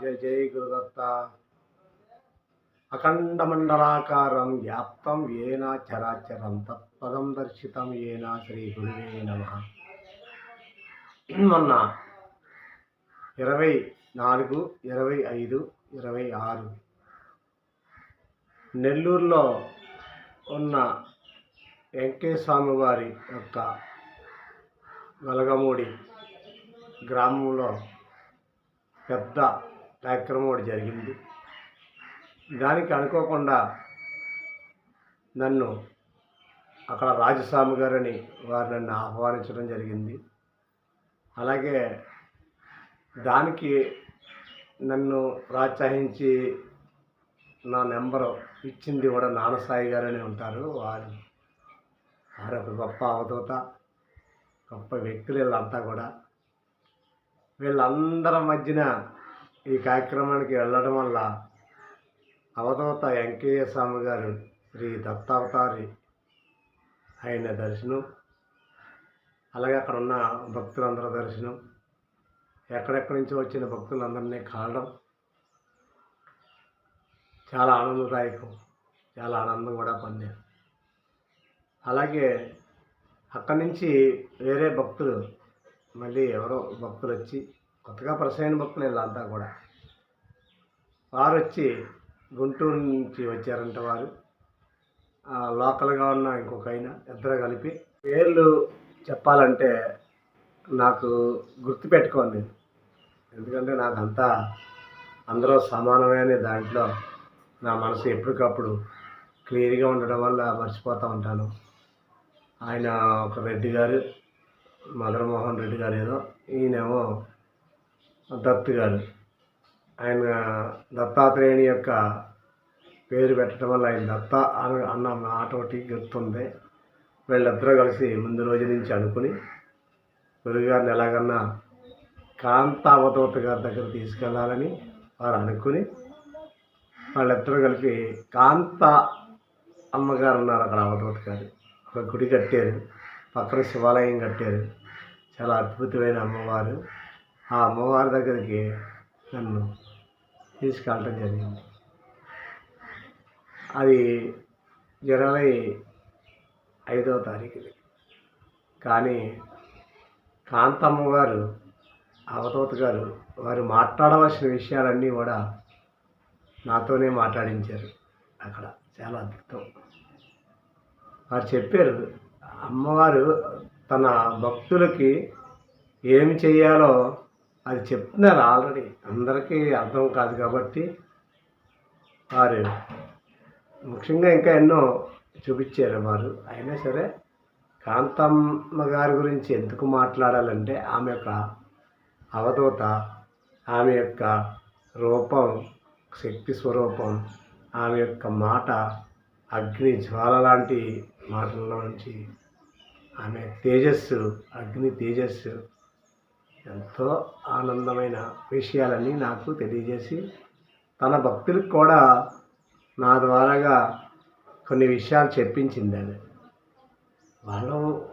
జయ జయ గురుదత్త. అఖండమండలాకారం వ్యాప్తం ఏనా చరాచరం తత్పదం దర్శితం ఏనా శ్రీ గురువే నమ. మొన్న ఇరవై నాలుగు ఇరవై ఐదు ఇరవై ఆరు నెల్లూరులో ఉన్న వెంకటేశ్వామి వారి యొక్క వెలగమూడి గ్రామంలో పెద్ద కార్యక్రమం ఒకటి జరిగింది. దానికి అనుకోకుండా నన్ను అక్కడ రాజస్వామి గారని వారు నన్ను ఆహ్వానించడం జరిగింది. అలాగే దానికి నన్ను ప్రోత్సహించి నా నెంబరు ఇచ్చింది కూడా నానసాయి గారని ఉంటారు. వారు వారు ఒక గొప్ప అవధూత గొప్ప వ్యక్తులు వీళ్ళంతా కూడా. వీళ్ళందరి మధ్యన ఈ కార్యక్రమానికి వెళ్ళడం వల్ల అవతవత వెంకయ్య స్వామి గారు శ్రీ దత్తావతారి ఆయన దర్శనం అలాగే అక్కడ ఉన్న భక్తులందరి దర్శనం ఎక్కడెక్కడి నుంచి వచ్చిన భక్తులందరినీ కావడం చాలా ఆనందదాయకం చాలా ఆనందం కూడా పొందాం. అలాగే అక్కడి నుంచి వేరే భక్తులు మళ్ళీ ఎవరో భక్తులు వచ్చి కొత్తగా ప్రసైన భక్తులు వీళ్ళంతా కూడా. వారు వచ్చి గుంటూరు నుంచి వచ్చారంట వారు. లోకల్గా ఉన్న ఇంకొక ఆయన ఇద్దరు కలిపి పేర్లు చెప్పాలంటే నాకు గుర్తుపెట్టుకోండి ఎందుకంటే నాకు అంతా అందరూ సమానమే అనే దాంట్లో నా మనసు ఎప్పటికప్పుడు క్లియర్గా ఉండడం వల్ల మర్చిపోతూ ఉంటాను. ఆయన ఒక రెడ్డి గారు మదనమోహన్ రెడ్డి గారు ఏదో ఈయనేమో దత్తు గారు. ఆయన దత్తాత్రేయుని యొక్క పేరు పెట్టడం వల్ల ఆయన దత్త అన్న అన్న మాట ఒకటి గుర్తుంది వీళ్ళిద్దరూ కలిసి ముందు రోజు నుంచి అనుకుని గురుగారిని ఎలాగన్నా కాంత గారి దగ్గర తీసుకెళ్ళాలని వారు అనుకుని వాళ్ళిద్దరూ కలిపి కాంత అమ్మగారు ఉన్నారు అక్కడ అవధూత గారు. ఒక గుడి కట్టారు. పక్కన శివాలయం కట్టారు. చాలా అద్భుతమైన అమ్మవారు. ఆ అమ్మవారి దగ్గరికి నన్ను తీసుకెళ్ళటం జరిగింది. అది ఇరవై ఐదవ తారీఖుది. కానీ కాంతమ్మ గారు గారు వారు మాట్లాడవలసిన విషయాలన్నీ కూడా నాతోనే మాట్లాడించారు అక్కడ. చాలా అద్భుతం. వారు చెప్పారు అమ్మవారు తన భక్తులకి ఏమి చేయాలో అది చెప్తున్నారు ఆల్రెడీ. అందరికీ అర్థం కాదు కాబట్టి వారు ముఖ్యంగా ఇంకా ఎన్నో చూపించారు వారు. అయినా సరే కాంతమ్మ గారి గురించి ఎందుకు మాట్లాడాలంటే ఆమె యొక్క అవధూత ఆమె యొక్క రూపం శక్తి స్వరూపం ఆమె యొక్క మాట అగ్ని జ్వాల లాంటి మాటల్లో నుంచి ఆమె తేజస్సు అగ్ని తేజస్సు ఎంతో ఆనందమైన విషయాలన్నీ నాకు తెలియజేసి తన భక్తులకు కూడా నా ద్వారాగా కొన్ని విషయాలు చెప్పించింది ఆమె వాళ్ళు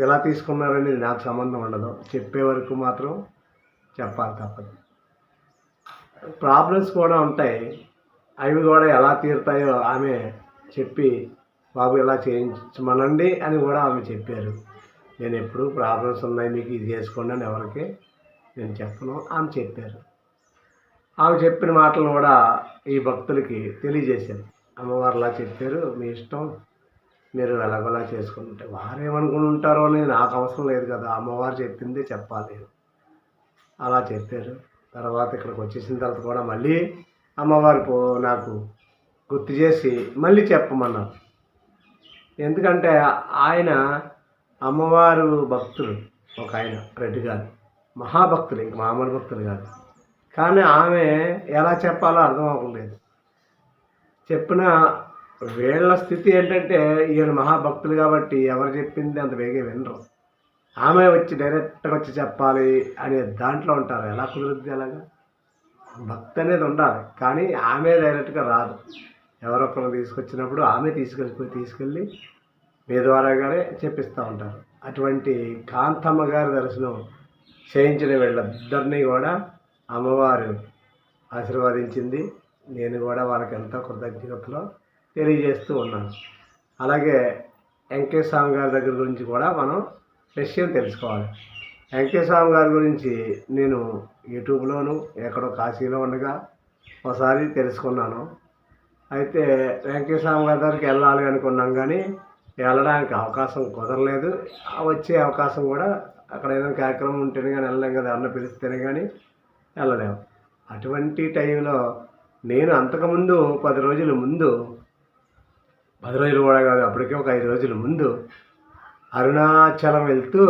ఎలా తీసుకున్నారనేది నాకు సంబంధం ఉండదు. చెప్పే వరకు మాత్రం చెప్పాలి తప్పదు. ప్రాబ్లమ్స్ కూడా ఉంటాయి. అవి కూడా ఎలా తీరుతాయో ఆమె చెప్పి బాబు ఇలా చేయించమనండి అని కూడా ఆమె చెప్పారు. నేను ఎప్పుడు ప్రాబ్లమ్స్ ఉన్నాయి మీకు ఇది చేసుకోండి అని ఎవరికి నేను చెప్పను ఆమె చెప్పారు. ఆమె చెప్పిన మాటలు కూడా ఈ భక్తులకి తెలియజేశాను అమ్మవారులా చెప్పారు మీ ఇష్టం మీరు ఎలాగోలా చేసుకుంటే వారు ఏమనుకుని ఉంటారో అని నాకు అవసరం లేదు కదా అమ్మవారు చెప్పిందే చెప్పాలి. అలా చెప్పారు. తర్వాత ఇక్కడికి వచ్చేసిన తర్వాత కూడా మళ్ళీ అమ్మవారు నాకు గుర్తు చేసి మళ్ళీ చెప్పమన్నారు. ఎందుకంటే ఆయన అమ్మవారు భక్తులు ఒక ఆయన రెడ్డి గారు. మహాభక్తులు ఇంక మామూలు భక్తులు కాదు. కానీ ఆమె ఎలా చెప్పాలో అర్థం అవ్వలేదు. చెప్పిన వీళ్ళ స్థితి ఏంటంటే ఈయన మహాభక్తులు కాబట్టి ఎవరు చెప్పింది అంత వేగే వినరు. ఆమె వచ్చి డైరెక్ట్గా వచ్చి చెప్పాలి అనే దాంట్లో ఉంటారు. ఎలా కుదురుద్ది అలాగా? భక్తి అనేది ఉండాలి. కానీ ఆమె డైరెక్ట్గా రాదు. ఎవరొకరు తీసుకొచ్చినప్పుడు ఆమె తీసుకెళ్ళిపోయి తీసుకెళ్ళి మీ ద్వారాగానే చెప్పిస్తూ ఉంటారు. అటువంటి కాంతమ్మ గారి దర్శనం చేయించిన వీళ్ళిద్దరినీ కూడా అమ్మవారు ఆశీర్వదించింది. నేను కూడా వాళ్ళకి ఎంతో కృతజ్ఞతలో తెలియజేస్తూ ఉన్నాను. అలాగే వెంకటేశ్వర గారి దగ్గర గురించి కూడా మనం విషయం తెలుసుకోవాలి. వెంకటేశ్వర గారి గురించి నేను యూట్యూబ్లోను ఎక్కడో కాశీలో ఉండగా ఒకసారి తెలుసుకున్నాను. అయితే వెంకటేశ్వర గారి దగ్గరికి వెళ్ళాలి అనుకున్నాం కానీ వెళ్ళడానికి అవకాశం కుదరలేదు. వచ్చే అవకాశం కూడా అక్కడ ఏదైనా కార్యక్రమం ఉంటేనే కానీ వెళ్ళలేం కదా ఎవరన్నా పిలిస్తేనే కానీ వెళ్ళలేము అటువంటి టైంలో నేను అంతకుముందు పది రోజుల ముందు పది రోజులు కూడా కాదు అప్పటికే ఒక ఐదు రోజుల ముందు అరుణాచలం వెళ్తూ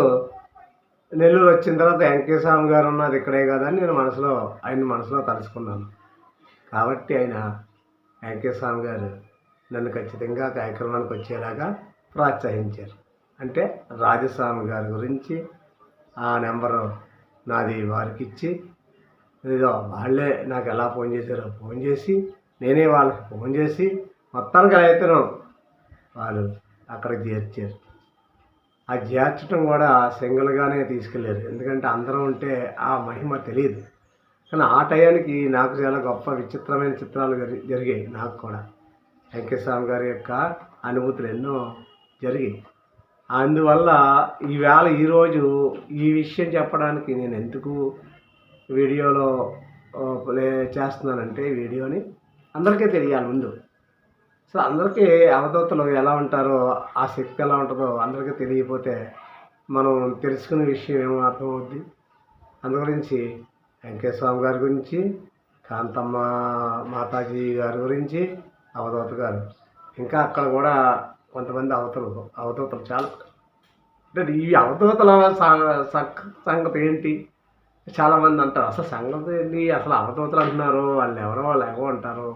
నెల్లూరు వచ్చిన తర్వాత వెంకటేశ్వర గారు ఉన్నది ఇక్కడే కదా అని నేను మనసులో ఆయన మనసులో తలుచుకున్నాను. కాబట్టి ఆయన వెంకటేశ్వర గారు నన్ను ఖచ్చితంగా కార్యక్రమానికి వచ్చేలాగా ప్రోత్సహించారు. అంటే రాజస్వామి గారి గురించి ఆ నెంబరు నాది వారికి ఇచ్చి ఏదో వాళ్ళే నాకు ఎలా ఫోన్ చేశారో ఫోన్ చేసి నేనే వాళ్ళకి ఫోన్ చేసి మొత్తానికి అయితే వాళ్ళు అక్కడికి చేర్చారు. ఆ చేర్చడం కూడా సింగిల్గానే తీసుకెళ్ళారు ఎందుకంటే అందరం ఉంటే ఆ మహిమ తెలియదు. కానీ ఆ టయానికి నాకు చాలా గొప్ప విచిత్రమైన చిత్రాలు జరిగాయి నాకు కూడా. వెంకటస్వామి గారి యొక్క అనుభూతులు ఎన్నో జరిగింది. అందువల్ల ఈవేళ ఈరోజు ఈ విషయం చెప్పడానికి నేను ఎందుకు వీడియోలో ప్లే చేస్తున్నానంటే వీడియోని అందరికీ తెలియాలి ముందు. సో అందరికీ అవధూతలు ఎలా ఉంటారో ఆ శక్తి ఎలా ఉంటుందో అందరికీ తెలియకపోతే మనం తెలుసుకునే విషయం ఏమో అర్థమవుద్ది. అందు గురించి వెంకటస్వామి గారి గురించి కాంతమ్మ మాతాజీ గారి గురించి అవధూత గారు. ఇంకా అక్కడ కూడా కొంతమంది అవతలు అవతూతలు చాలా. అంటే ఈ అవతూతల సంగతి ఏంటి? చాలామంది అంటారు అసలు సంగతి ఏంటి అసలు అవతూతలు అంటున్నారు వాళ్ళు ఎవరో వాళ్ళు ఎవరో ఉంటారు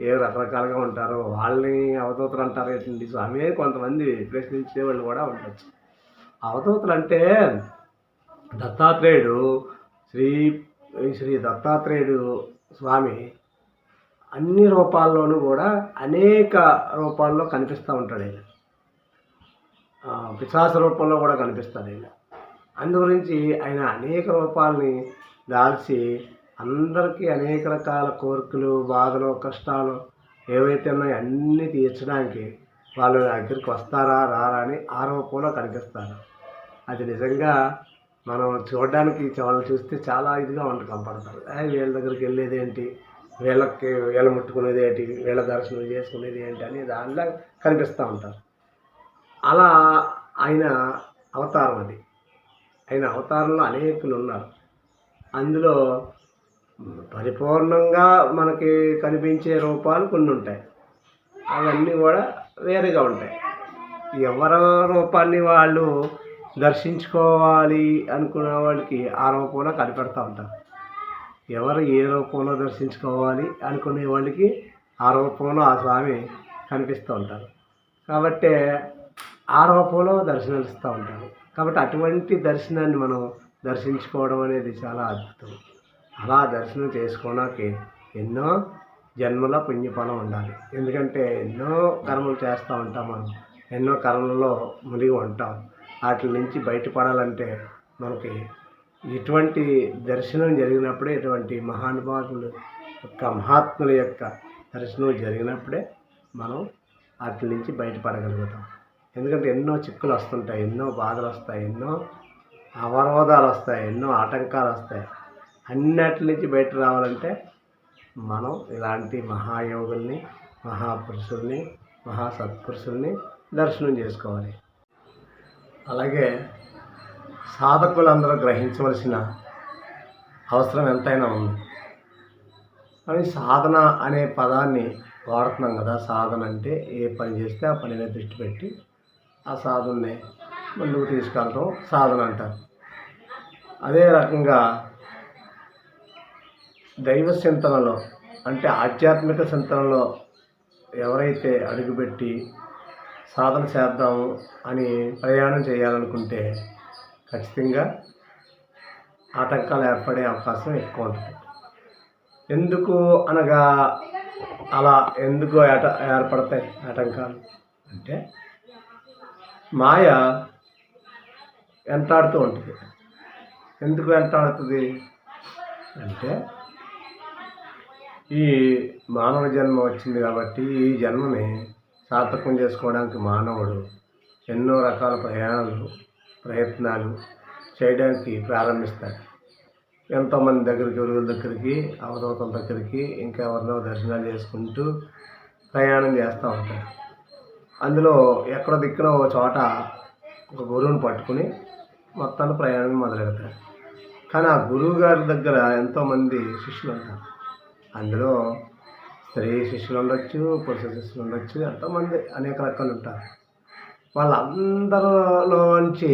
ఏ రకరకాలుగా ఉంటారు వాళ్ళని అవతూతలు అంటారు ఏంటండి స్వామి కొంతమంది ప్రశ్నించే వాళ్ళు కూడా ఉండొచ్చు. అవతూతలు అంటే దత్తాత్రేయుడు శ్రీ శ్రీ దత్తాత్రేయుడు స్వామి అన్ని రూపాల్లోనూ కూడా అనేక రూపాల్లో కనిపిస్తూ ఉంటాడు ఆయన. ఆ, రూపంలో కూడా కనిపిస్తాడు ఆయన. అందుగురించి ఆయన అనేక రూపాలని దాల్చి అందరికీ అనేక రకాల కోరికలు బాధలు కష్టాలు ఏవైతే ఉన్నాయో అన్నీ తీర్చడానికి వాళ్ళు నా దగ్గరికి వస్తారా రారా అని ఆ రూపంలో కనిపిస్తారు అది నిజంగా మనం చూడడానికి వాళ్ళని చూస్తే చాలా ఇదిగా ఉంటుంది కనపడతారు వీళ్ళ దగ్గరికి వెళ్ళేది ఏంటి వీళ్ళకి వీళ్ళ ముట్టుకునేది ఏంటి? వీళ్ళ దర్శనం చేసుకునేది ఏంటి అని దానిలో కనిపిస్తూ ఉంటారు. అలా ఆయన అవతారం అది. ఆయన అవతారంలో అనేకులు ఉన్నారు. అందులో పరిపూర్ణంగా మనకి కనిపించే రూపాలు కొన్ని ఉంటాయి. అవన్నీ కూడా వేరుగా ఉంటాయి. ఎవరి రూపాన్ని వాళ్ళు దర్శించుకోవాలి అనుకునే వాళ్ళకి ఆ రూపంలో కనిపెడతా ఉంటారు. ఎవరు ఏ రూపంలో దర్శించుకోవాలి అనుకునే వాళ్ళకి ఆ రూపంలో ఆ స్వామి కనిపిస్తూ ఉంటారు. కాబట్టి ఆ రూపంలో దర్శనాలు ఇస్తూ ఉంటారు. కాబట్టి అటువంటి దర్శనాన్ని మనం దర్శించుకోవడం అనేది చాలా అద్భుతం. అలా దర్శనం చేసుకోవడానికి ఎన్నో జన్మల పుణ్యఫలం ఉండాలి. ఎందుకంటే ఎన్నో కర్మలు చేస్తూ ఉంటాం మనం. ఎన్నో కర్మలలో మునిగి ఉంటాం. వాటి నుంచి బయటపడాలంటే మనకి ఇటువంటి దర్శనం జరిగినప్పుడే ఇటువంటి మహానుభావులు యొక్క మహాత్ముల యొక్క దర్శనం జరిగినప్పుడే మనం వాటి నుంచి బయటపడగలుగుతాం. ఎందుకంటే ఎన్నో చిక్కులు వస్తుంటాయి ఎన్నో బాధలు వస్తాయి ఎన్నో అవరోధాలు వస్తాయి ఎన్నో ఆటంకాలు వస్తాయి. అన్నిటి నుంచి బయట రావాలంటే మనం ఇలాంటి మహాయోగుల్ని మహాపురుషుల్ని మహాసత్పురుషుల్ని దర్శనం చేసుకోవాలి. అలాగే సాధకులందరూ గ్రహించవలసిన అవసరం ఎంతైనా ఉంది. కానీ సాధన అనే పదాన్ని వాడుతున్నాం కదా సాధన అంటే ఏ పని చేస్తే ఆ పని మీద దృష్టి పెట్టి ఆ సాధనని ముందుకు తీసుకెళ్ళటం సాధన అంటారు. అదే రకంగా దైవ చింతనలో అంటే ఆధ్యాత్మిక చింతనలో ఎవరైతే అడుగుపెట్టి సాధన చేద్దాము అని ప్రయాణం చేయాలనుకుంటే ఖచ్చితంగా ఆటంకాలు ఏర్పడే అవకాశం ఎక్కువ ఉంటుంది. ఎందుకు అనగా అలా ఎందుకు ఏట ఏర్పడతాయి ఆటంకాలు? అంటే మాయ వెంటాడుతూ ఉంటుంది. ఎందుకు వెంటాడుతుంది? అంటే ఈ మానవ జన్మ వచ్చింది కాబట్టి ఈ జన్మని సార్థకం చేసుకోవడానికి మానవుడు ఎన్నో రకాల ప్రయాణాలు ప్రయత్నాలు చేయడానికి ప్రారంభిస్తారు ఎంతోమంది దగ్గరికి గురువుల దగ్గరికి అవతవతల దగ్గరికి ఇంకా ఎవరినో దర్శనాలు చేసుకుంటూ ప్రయాణం చేస్తూ ఉంటారు. అందులో ఎక్కడ దిక్కున ఒక చోట ఒక గురువుని పట్టుకుని మొత్తాన్ని ప్రయాణం మొదలెడతారు. కానీ ఆ గురువు గారి దగ్గర ఎంతోమంది శిష్యులు ఉంటారు. అందులో స్త్రీ శిష్యులు ఉండొచ్చు పురుష శిష్యులు ఉండొచ్చు ఎంతోమంది అనేక రకాలు ఉంటారు. వాళ్ళందరిలోంచి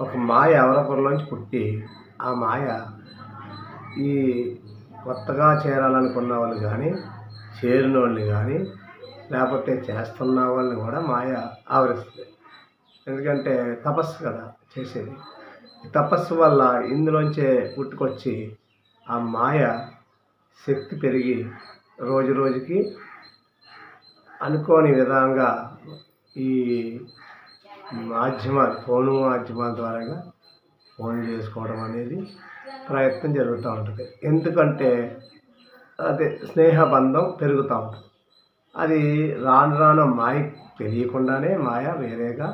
ఒక మాయ ఎవరొకరిలోంచి పుట్టి ఆ మాయ ఈ కొత్తగా చేరాలనుకున్న వాళ్ళు కానీ చేరిన వాళ్ళు కానీ లేకపోతే చేస్తున్న వాళ్ళని కూడా మాయ ఆవరిస్తుంది. ఎందుకంటే తపస్సు కదా చేసేది. తపస్సు వల్ల ఇందులోంచే పుట్టుకొచ్చి ఆ మాయ శక్తి పెరిగి రోజు రోజుకి అనుకోని విధంగా ఈ మాధ్యమాలు ఫోను మాధ్యమాల ద్వారా ఫోన్ చేసుకోవడం అనేది ప్రయత్నం జరుగుతూ ఉంటుంది. ఎందుకంటే అదే స్నేహబంధం పెరుగుతూ ఉంటుంది. అది రాను రాను మాయ తెలియకుండానే మాయ వేరేగా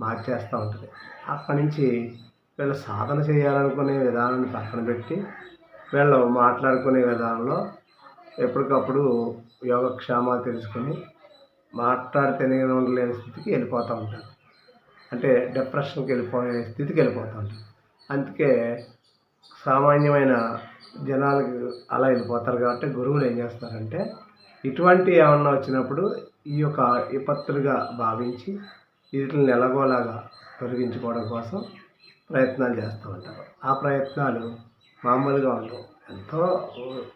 మార్చేస్తూ ఉంటుంది. అక్కడి నుంచి వీళ్ళు సాధన చేయాలనుకునే విధానాన్ని పక్కన పెట్టి వీళ్ళు మాట్లాడుకునే విధానంలో ఎప్పటికప్పుడు యోగక్షేమాలు తెలుసుకొని మాట్లాడితేనే ఉండలేని స్థితికి వెళ్ళిపోతూ ఉంటారు. అంటే డిప్రెషన్కి వెళ్ళిపోయే స్థితికి వెళ్ళిపోతూ ఉంటారు. అందుకే సామాన్యమైన జనాలకు అలా వెళ్ళిపోతారు కాబట్టి గురువులు ఏం చేస్తారంటే ఇటువంటి ఏమన్నా వచ్చినప్పుడు ఈ యొక్క విపత్తులుగా భావించి వీటిని ఎలాగోలాగా తొలగించుకోవడం కోసం ప్రయత్నాలు చేస్తూ ఉంటారు. ఆ ప్రయత్నాలు మామూలుగా ఉండవు. ఎంతో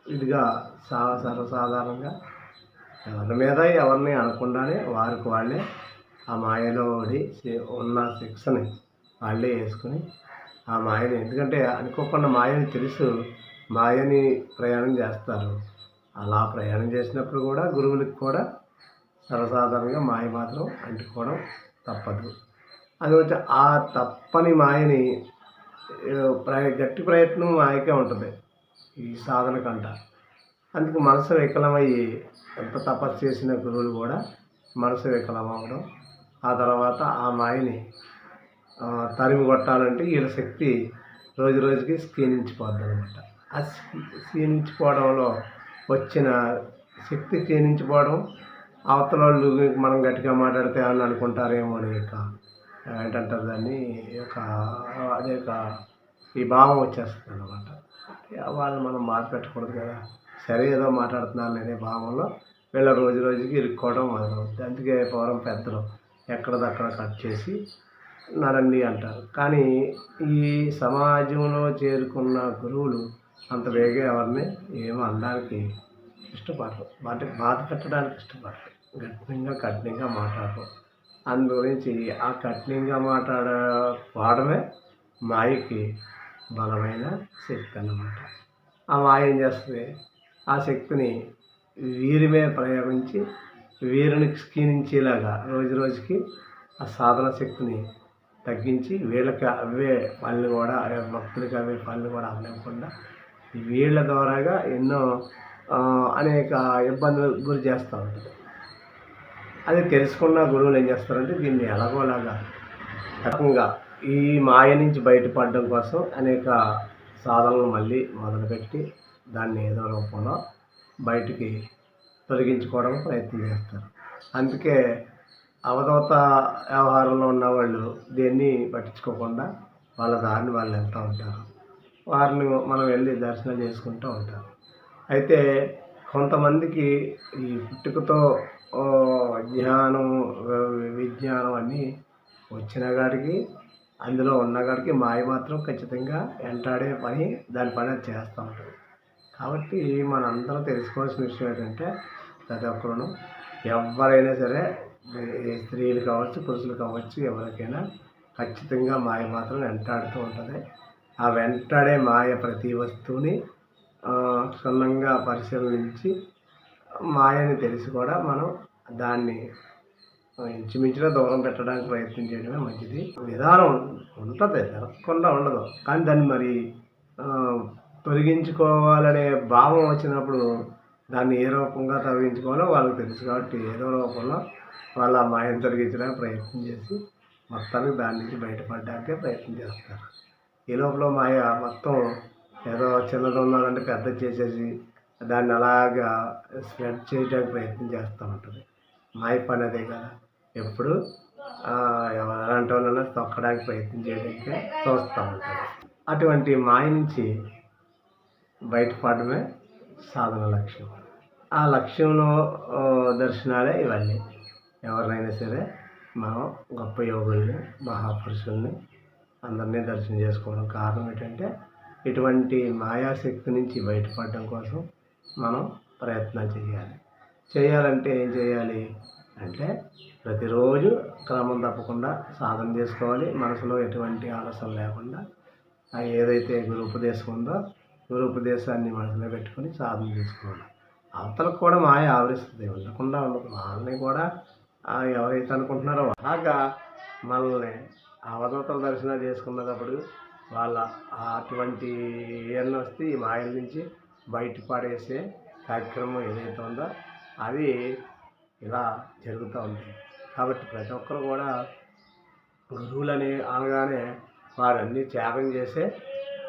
ఇదిగా సా సర్వసాధారణంగా ఎవరి మీద ఎవరిని అనకుండానే వారికి వాళ్ళే ఆ మాయలో ఓడి ఉన్న శిక్షని వాళ్ళే వేసుకుని ఆ మాయని ఎందుకంటే అనుకోకుండా మాయని తెలుసు మాయని ప్రయాణం చేస్తారు. అలా ప్రయాణం చేసినప్పుడు కూడా గురువులకు కూడా సర్వసాధారణంగా మాయ మాత్రం అంటుకోవడం తప్పదు. అది వచ్చి ఆ తప్పని మాయని ప్ర ప్రయ గట్టి ప్రయత్నం మాయకే ఉంటుంది. ఈ సాధన కంట. అందుకు మనసు వికలమయ్యి ఎంత తపస్సు చేసిన గురువులు కూడా మనసు వికలం అవ్వడం. ఆ తర్వాత ఆ మాయని తరిమి కొట్టాలంటే వీళ్ళ శక్తి రోజు రోజుకి క్షీణించిపోద్ది అనమాట ఆ క్షీణించిపోవడంలో వచ్చిన శక్తి క్షీణించిపోవడం అవతల వాళ్ళు మనం గట్టిగా మాట్లాడితే అని అనుకుంటారేమో అని యొక్క ఏంటంటారు దాన్ని? ఒక అదే ఒక ఈ భావం వచ్చేస్తుంది అనమాట వాళ్ళని మనం మార్పెట్టకూడదు కదా. సరే ఏదో మాట్లాడుతున్నారు అనే భావంలో వీళ్ళ రోజు రోజుకి ఇరుక్కోవడం మొదలవుతుంది. అందుకే పూర్వం పెద్దలు ఎక్కడదక్కడ కట్ చేసి నరండి అంటారు. కానీ ఈ సమాజంలో చేరుకున్న గురువులు అంత వేగం ఎవరిని ఏమో అనడానికి ఇష్టపడరు. వాటికి బాధ పెట్టడానికి ఇష్టపడరు. కఠినంగా కఠినంగా మాట్లాడరు. అందు గురించి ఆ కఠినంగా మాట్లాడకపోవడమే మాయకి బలమైన శక్తి అన్నమాట. ఆ మాయ ఏం చేస్తుంది? ఆ శక్తిని వీరి మీద ప్రయోగించి వీరిని క్షీణించేలాగా రోజు రోజుకి ఆ సాధన శక్తిని తగ్గించి వీళ్ళకి అవే పనులు కూడా అవే భక్తులకి అవే పనులు కూడా అవ్వకుండా వీళ్ళ ద్వారాగా ఎన్నో అనేక ఇబ్బందులు గురి చేస్తూ ఉంటుంది అది తెలుసుకున్న గురువులు ఏం చేస్తారంటే దీన్ని ఎలాగోలాగా రకంగా ఈ మాయ నుంచి బయటపడడం కోసం అనేక సాధనలు మళ్ళీ మొదలుపెట్టి దాన్ని ఏదో రూపంలో బయటికి తొలగించుకోవడానికి ప్రయత్నం చేస్తారు. అందుకే అవధవత వ్యవహారంలో ఉన్న వాళ్ళు దేన్ని పట్టించుకోకుండా వాళ్ళ దారిని వాళ్ళు వెళ్తూ ఉంటారు. వారిని మనం వెళ్ళి దర్శనం చేసుకుంటూ ఉంటాం. అయితే కొంతమందికి ఈ పుట్టుకతో జ్ఞానం విజ్ఞానం అన్నీ వచ్చిన కాడికి అందులో ఉన్న కాడికి మాయ మాత్రం ఖచ్చితంగా వెంటాడే పని దాని పని అది చేస్తూ ఉంటుంది కాబట్టి మనందరం తెలుసుకోవాల్సిన విషయం ఏంటంటే ప్రతి ఒక్కరును ఎవరైనా సరే స్త్రీలు కావచ్చు పురుషులు కావచ్చు ఎవరికైనా ఖచ్చితంగా మాయ మాత్రం వెంటాడుతూ ఉంటుంది. ఆ వెంటాడే మాయ ప్రతి వస్తువుని క్షుణ్ణంగా పరిశీలించి మాయని తెలిసి కూడా మనం దాన్ని ఇంచుమించుగా దూరం పెట్టడానికి ప్రయత్నం చేయడమే మంచిది. విధానం ఉంటుంది జరగకుండా ఉండదు. కానీ దాన్ని మరి తొలగించుకోవాలనే భావం వచ్చినప్పుడు దాన్ని ఏ రూపంగా తొలగించుకోవాలో వాళ్ళకి తెలుసు కాబట్టి ఏదో రూపంలో వాళ్ళ ఆ మాయను తొలగించడానికి ప్రయత్నం చేసి మొత్తానికి దాని నుంచి బయటపడడానికే ప్రయత్నం చేస్తారు. ఈ లోపల మాయ మొత్తం ఏదో చిన్నది ఉన్నదంటే పెద్ద చేసేసి దాన్ని అలాగా స్ప్రెడ్ చేయడానికి ప్రయత్నం చేస్తూ ఉంటుంది. మాయ పని అదే కదా. ఎప్పుడు? ఆ, ఎలాంటి వాళ్ళైనా తొక్కడానికి ప్రయత్నం చేయడానికి చూస్తూ ఉంటుంది. అటువంటి మాయ నుంచి బయటపడమే సాధన లక్ష్యం. ఆ లక్ష్యంలో దర్శనాలే ఇవన్నీ. ఎవరినైనా సరే మనం గొప్ప యోగుల్ని మహాపురుషుల్ని అందరినీ దర్శనం చేసుకోవడం కారణం ఏంటంటే ఇటువంటి మాయాశక్తి నుంచి బయటపడడం కోసం మనం ప్రయత్నం చేయాలి. చేయాలంటే ఏం చేయాలి అంటే ప్రతిరోజు క్రమం తప్పకుండా సాధన చేసుకోవాలి. మనసులో ఎటువంటి ఆలస్యం లేకుండా ఏదైతే గురు ఉపదేశం ఉందో గురు మనసులో పెట్టుకొని సాధన చేసుకోవాలి. అవతలకు కూడా మాయ ఆవరిస్తుంది. ఉండకుండా ఉండదు. వాళ్ళని కూడా ఎవరైతే అనుకుంటున్నారో అలాగా మనల్ని అవధూతల దర్శనాలు చేసుకున్నప్పుడు వాళ్ళ అటువంటి ఏళ్ళు వస్తే ఈ మాయల నుంచి బయట పడేసే కార్యక్రమం ఏదైతే ఉందో అది ఇలా జరుగుతూ ఉంటాయి కాబట్టి ప్రతి ఒక్కరు కూడా గురువులని అనగానే వారన్నీ త్యాగం చేసే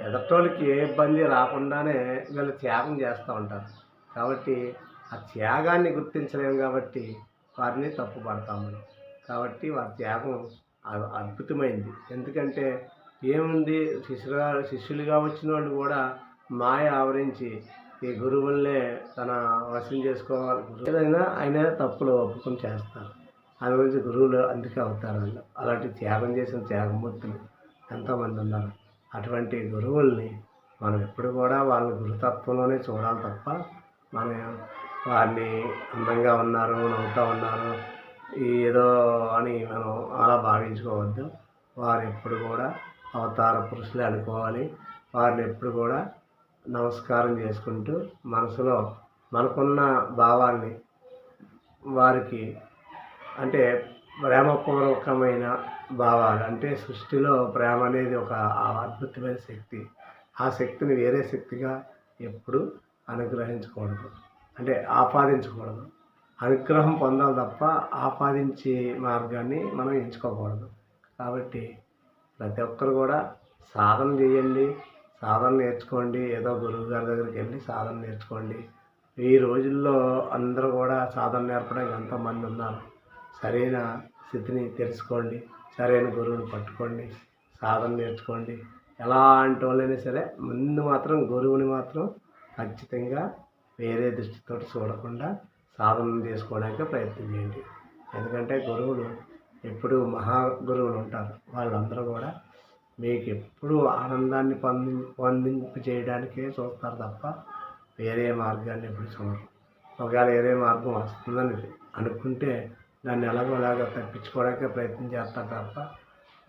ఎదటోళ్ళకి ఏ ఇబ్బంది రాకుండానే వీళ్ళు త్యాగం చేస్తూ ఉంటారు. కాబట్టి ఆ త్యాగాన్ని గుర్తించలేము కాబట్టి వారిని తప్పు పడతాం మనం. కాబట్టి వారి త్యాగం అద్భుతమైంది. ఎందుకంటే ఏముంది? శిష్యులుగా శిష్యులుగా వచ్చిన వాళ్ళు కూడా మాయ ఆవరించి ఈ గురువులనే తన వశం చేసుకోవాలి. ఏదైనా ఆయన తప్పులు ఒప్పుకొని చేస్తారు. అది గురించి గురువులు అందుకే అవుతారు వాళ్ళు. అలాంటి త్యాగం చేసిన త్యాగమూర్తులు ఎంతోమంది ఉన్నారు. అటువంటి గురువుల్ని మనం ఎప్పుడు కూడా వాళ్ళ గురుతత్వంలోనే చూడాలి తప్ప మనం వారిని అందంగా ఉన్నారు నవ్వుతూ ఉన్నారు ఏదో అని మనం అలా భావించుకోవద్దు. వారు ఎప్పుడు కూడా అవతార పురుషులే అనుకోవాలి. వారిని ఎప్పుడు కూడా నమస్కారం చేసుకుంటూ మనసులో మనకున్న భావాన్ని వారికి అంటే ప్రేమపూర్వకమైన భావాలు. అంటే సృష్టిలో ప్రేమ అనేది ఒక అద్భుతమైన శక్తి. ఆ శక్తిని వేరే శక్తిగా ఎప్పుడు అనుగ్రహించకూడదు. అంటే ఆపాదించకూడదు. అనుగ్రహం పొందాలి తప్ప ఆపాదించే మార్గాన్ని మనం ఎంచుకోకూడదు. కాబట్టి ప్రతి ఒక్కరు కూడా సాధన చేయండి. సాధన నేర్చుకోండి. ఏదో గురువు గారి దగ్గరికి వెళ్ళి సాధన నేర్చుకోండి. ఈ రోజుల్లో అందరూ కూడా సాధన నేర్పడానికి ఎంతోమంది ఉన్నారు. సరైన స్థితిని తెలుసుకోండి సరైన గురువుని పట్టుకోండి సాధన నేర్చుకోండి. ఎలాంటి వాళ్ళైనా సరే ముందు మాత్రం గురువుని మాత్రం ఖచ్చితంగా వేరే దృష్టితో చూడకుండా సాధన చేసుకోవడానికి ప్రయత్నం చేయండి. ఎందుకంటే గురువులు ఎప్పుడు మహా గురువులు ఉంటారు. వాళ్ళందరూ కూడా మీకు ఎప్పుడూ ఆనందాన్ని పొంది పొందింపు చేయడానికే చూస్తారు తప్ప వేరే మార్గాన్ని ఎప్పుడు చూడరు. ఒకవేళ వేరే మార్గం వస్తుందని అనుకుంటే దాన్ని ఎలాగో అలాగ తప్పించుకోవడానికే ప్రయత్నం చేస్తారు తప్ప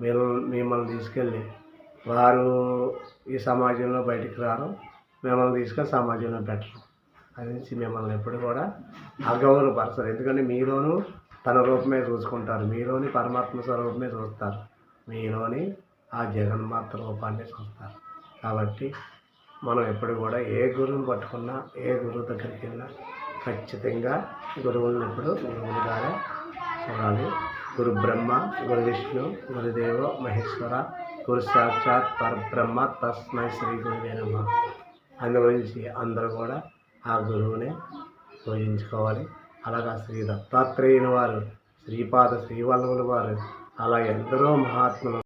మీరు మిమ్మల్ని తీసుకెళ్ళి వారు ఈ సమాజంలో బయటికి రారు. మిమ్మల్ని తీసుకెళ్ళి సమాజంలో పెట్టరు. అది మిమ్మల్ని ఎప్పుడు కూడా అగౌరవపరచరు. ఎందుకంటే మీలోనూ తన రూపమే చూసుకుంటారు. మీలోని పరమాత్మ స్వరూపమే చూస్తారు. మీలోని ఆ జగన్మాత రూపాన్ని చూస్తారు. కాబట్టి మనం ఎప్పుడు కూడా ఏ గురువుని పట్టుకున్నా ఏ గురువు దగ్గరికి వెళ్ళినా ఖచ్చితంగా గురువులను ఎప్పుడు గురువులుగానే చూడాలి గురు బ్రహ్మ గురు విష్ణు గురుదేవ మహేశ్వర గురు సాక్షాత్ పరబ్రహ్మ తస్మై శ్రీ గురుదేనమ్మ నమ. అందు గురించి అందరూ కూడా ఆ గురువునే పూజించుకోవాలి. అలాగా శ్రీ దత్తాత్రేయుని వారు శ్రీపాద శ్రీవల్లముల వారు అలా ఎందరో మహాత్ములు